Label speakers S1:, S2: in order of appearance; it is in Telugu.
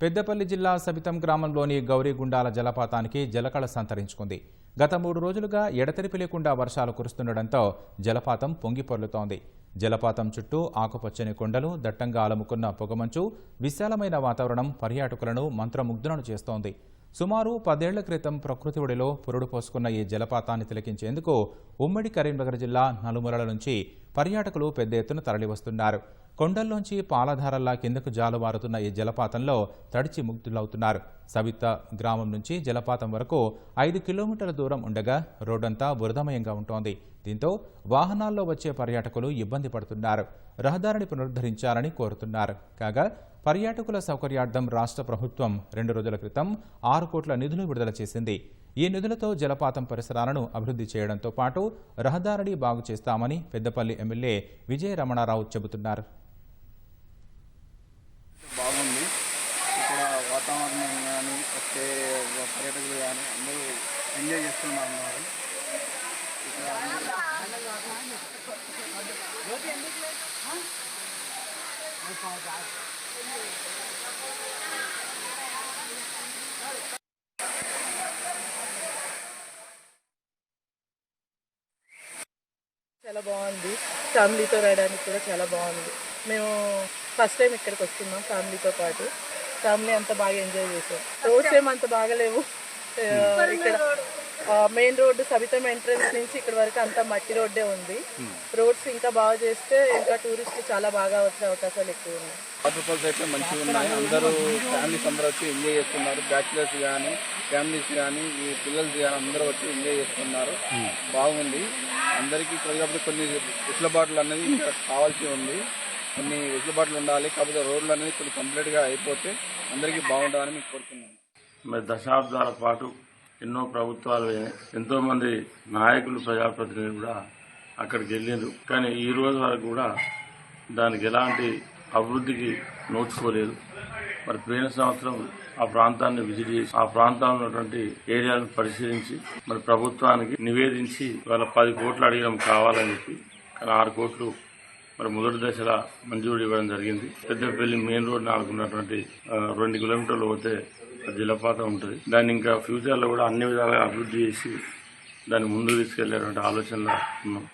S1: పెద్దపల్లి జిల్లా సబితం గ్రామంలోని గౌరీగుండాల జలపాతానికి జలకళ సంతరించుకుంది. గత మూడు రోజులుగా ఎడతెరిపి లేకుండా వర్షాలు కురుస్తుండటంతో జలపాతం పొంగిపొర్లుతోంది జలపాతం చుట్టూ ఆకుపచ్చని కొండలు దట్టంగా అలముకున్న పొగమంచు విశాలమైన వాతావరణం పర్యాటకులను మంత్రముగ్ధులను చేస్తోంది. సుమారు పదేళ్ళ క్రితం ప్రకృతి ఒడిలో పురుడు పోసుకున్న ఈ జలపాతాన్ని తిలకించేందుకు ఉమ్మడి కరీంనగర్ జిల్లా నలుమూలల నుంచి పర్యాటకులు పెద్ద ఎత్తున తరలివస్తున్నారు. కొండల్లోంచి పాలధారల్లా కిందకు జాలువారుతున్న ఈ జలపాతంలో తడిచి ముగ్ధులవుతున్నారు. సవిత గ్రామం నుంచి జలపాతం వరకు ఐదు కిలోమీటర్ల దూరం ఉండగా రోడ్డంతా బురదమయంగా ఉంటోంది. దీంతో వాహనాల్లో వచ్చే పర్యాటకులు ఇబ్బంది పడుతున్నారు. రహదారిని పునరుద్ధరించాలని కోరుతున్నారు. కాగా పర్యాటకుల సౌకర్యార్థం రాష్ట్ర ప్రభుత్వం రెండు రోజుల క్రితం ఆరు కోట్ల నిధులు విడుదల చేసింది. ఈ నిధులతో జలపాతం పరిసరాలను అభివృద్ధి చేయడంతో పాటు రహదారిని బాగు చేస్తామని పెద్దపల్లి ఎమ్మెల్యే విజయ రమణారావు చెబుతున్నారు.
S2: బాగుంది. ఇక్కడ వాతావరణం కానీ వచ్చే పర్యాటకులు కానీ అందరూ ఎంజాయ్ చేస్తున్నారు ఇక్కడ
S3: చాలా బాగుంది. ఫ్యామిలీతో రాయడానికి కూడా చాలా బాగుంది. మేము ఫస్ట్ టైం ఇక్కడికి వస్తున్నాం ఫ్యామిలీతో పాటు. ఫ్యామిలీ అంతా బాగా ఎంజాయ్ చేసాం రోడ్స్ ఏమంత బాగలేవు. ఇక్కడ మెయిన్ రోడ్డు సబితం ఎంట్రన్స్ నుంచి ఇక్కడ వరకు అంతా మట్టి రోడ్డే ఉంది. రోడ్స్ ఇంకా బాగా చేస్తే ఇంకా టూరిస్టులు చాలా బాగా వచ్చే అవకాశాలు ఎక్కువ ఉన్నాయి.
S2: అయితే మంచిగా ఉన్నాయి. అందరూ ఫ్యామిలీస్ అందరూ వచ్చి ఎంజాయ్ చేస్తున్నారు. బ్యాచిలర్స్ కానీ ఫ్యామిలీస్ కానీ ఈ పిల్లలు కానీ అందరూ వచ్చి ఎంజాయ్ చేస్తున్నారు. బాగుంది. అందరికీ కాబట్టి కొన్ని వెసులుబాట్లు అనేది ఇంకా కావాల్సి ఉంది. కొన్ని వెసులుబాట్లు ఉండాలి. కాకపోతే రోడ్లు అనేది కొన్ని కంప్లీట్గా అయిపోతే అందరికీ బాగుంటుందని మీకు కోరుతున్నాను.
S4: మరి దశాబ్దాల పాటు ఎన్నో ప్రభుత్వాలు ఎంతో మంది నాయకులు ప్రజాప్రతినిధులు కూడా అక్కడికి వెళ్ళిండ్రు. కానీ ఈ రోజు వరకు కూడా దానికి ఎలాంటి అభివృద్ధికి నోచుకోలేదు. మరి పోయిన సంవత్సరం ఆ ప్రాంతాన్ని విజిట్ చేసి ఆ ప్రాంతంలో ఉన్నటువంటి ఏరియాలను పరిశీలించి మరి ప్రభుత్వానికి నివేదించి వాళ్ళ పది కోట్లు అడిగినాం కావాలని చెప్పి కానీ ఆరు కోట్లు మరి మొదటి దశల మంజూరు ఇవ్వడం జరిగింది. పెద్దపల్లి మెయిన్ రోడ్ నాలుగున్నటువంటి రెండు కిలోమీటర్లు పోతే జలపాతం ఉంటుంది. దాన్ని ఇంకా ఫ్యూచర్లో కూడా అన్ని విధాలుగా అభివృద్ధి చేసి దాన్ని ముందుకు తీసుకెళ్ళేటువంటి ఆలోచనలో ఉన్నాం.